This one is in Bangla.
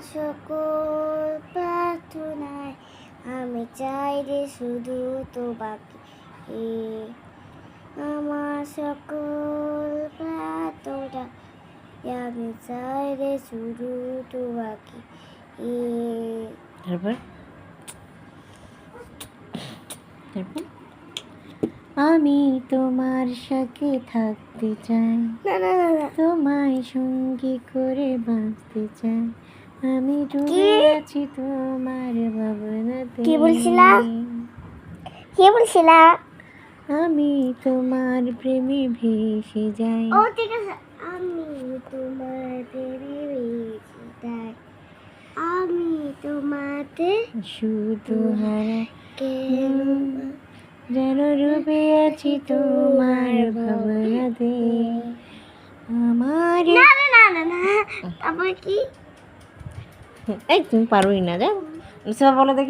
সকল প্রার্থনায় আমি চাই রে শুধু তোমাকে। আমার সকল প্রার্থনা আমি চাই রে শুধু তোমাকে। তারপর? তারপর? আমি তোমার সাথে থাকতে চাই তোমায় সঙ্গী করে বাঁচতে চাই। আমি ডুবে আছি তোমার ভাবনাতে। কি বলছিলা? কি বলছিলা? আমি তোমার প্রেমে ভেসে যাই। ও ঠিক আছে। আমি তোমার প্রেমে বেশি তাই আমি তোমাতে শুধু হারা কেন যেন ডুবে আছি তোমার ভাবনাতে। আমার না না না না। তারপর কি? এই তুমি পারোই না যা সব বলো দেখি